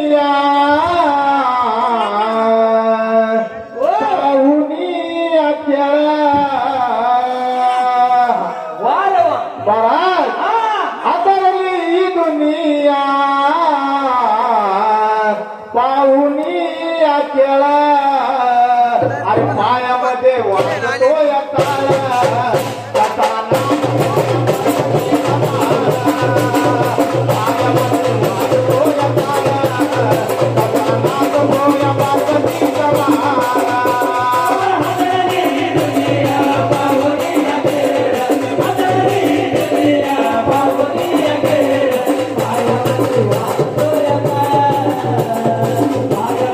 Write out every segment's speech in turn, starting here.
Yeah. Bye.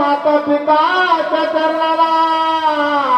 माता पिताच्या चरणाला.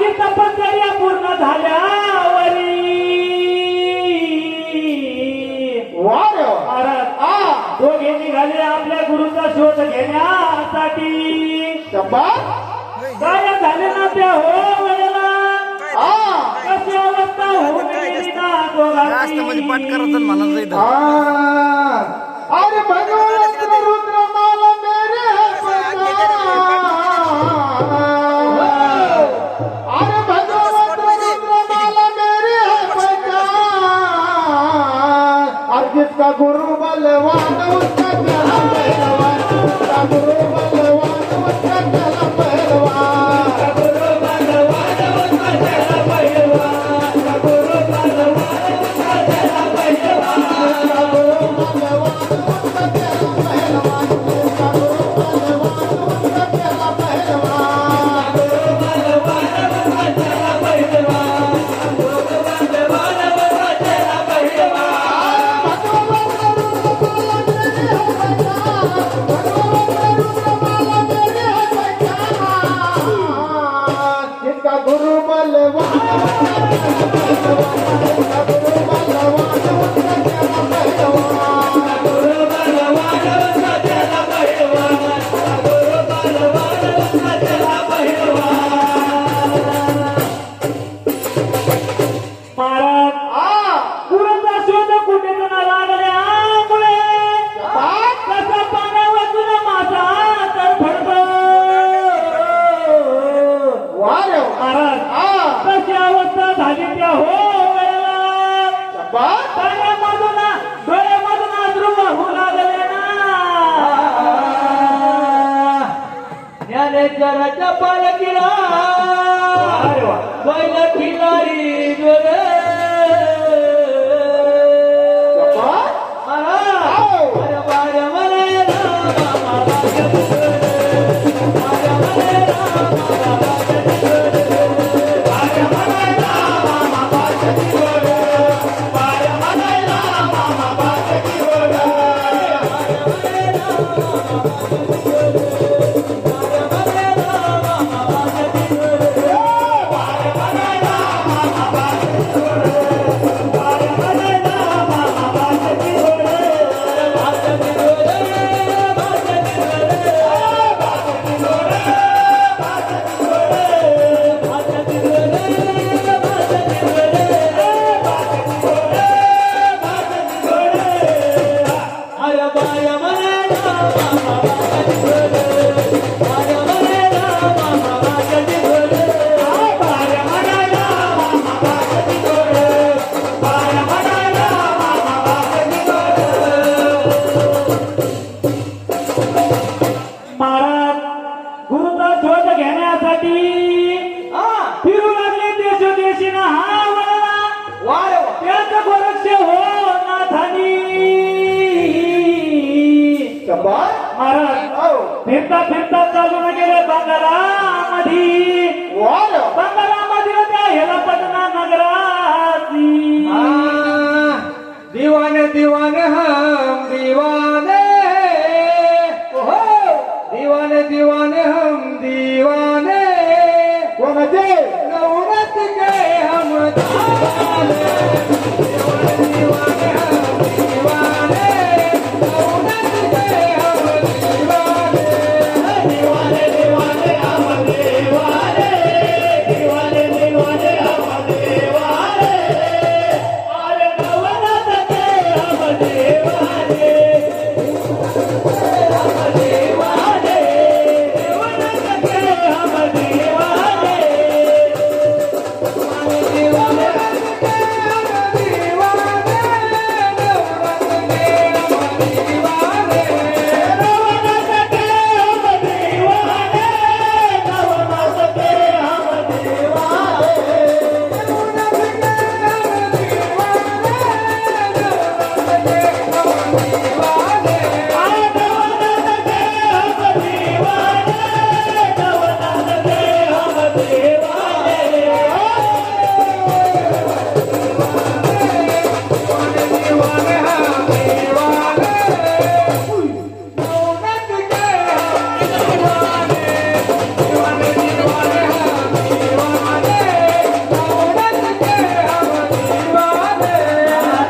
माझी तपश्चर्या पूर्ण झाल्यावरी. वार दोघे निघाले आपल्या गुरुचा शोध घेण्यासाठी. काय झाले ना त्या हो वेळेला. कशी अवस्था होऊन गेली ना दोघांची? मला अरे भगवान. मलवा ಲಾರಿ ಜ್ವರ काय महाराज हो. फिरता फिरता चालून गेले बंगारामध्ये वर बंगारामध्ये त्या हेला पटना नगराची. दिवाने दिवाने हम दिवाने. हो दिवाने दिवाने हम दिवाने. कोणाचे? नवरात के हम दिवाने.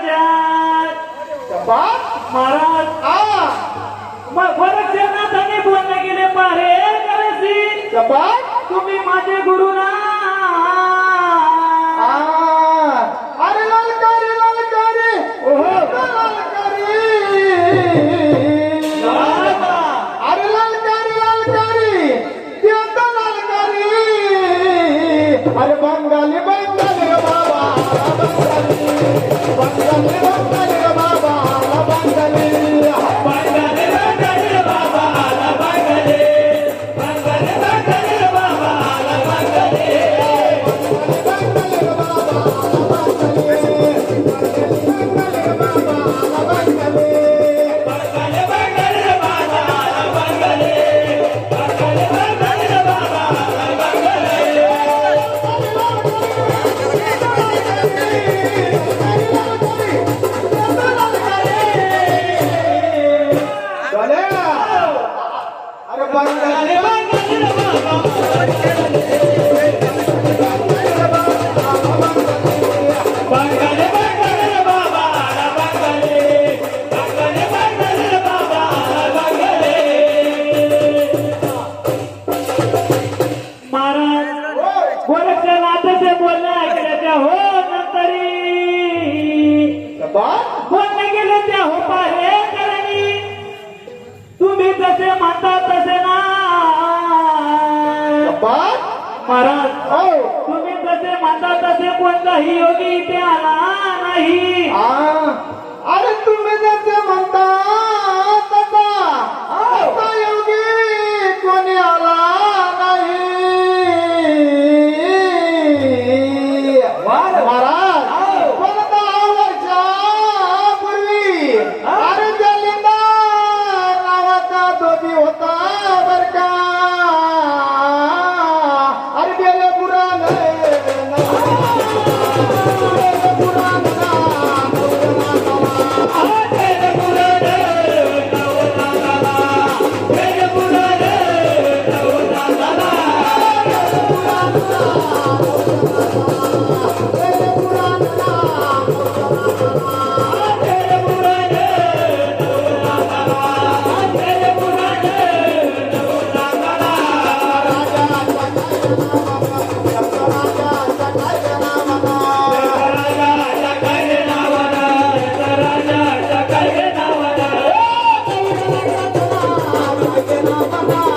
महाराज महाराज बरं त्यांना बोलले गेले पारे तुम्ही माझे गुरु ना. तसे योगी त्याला नाही.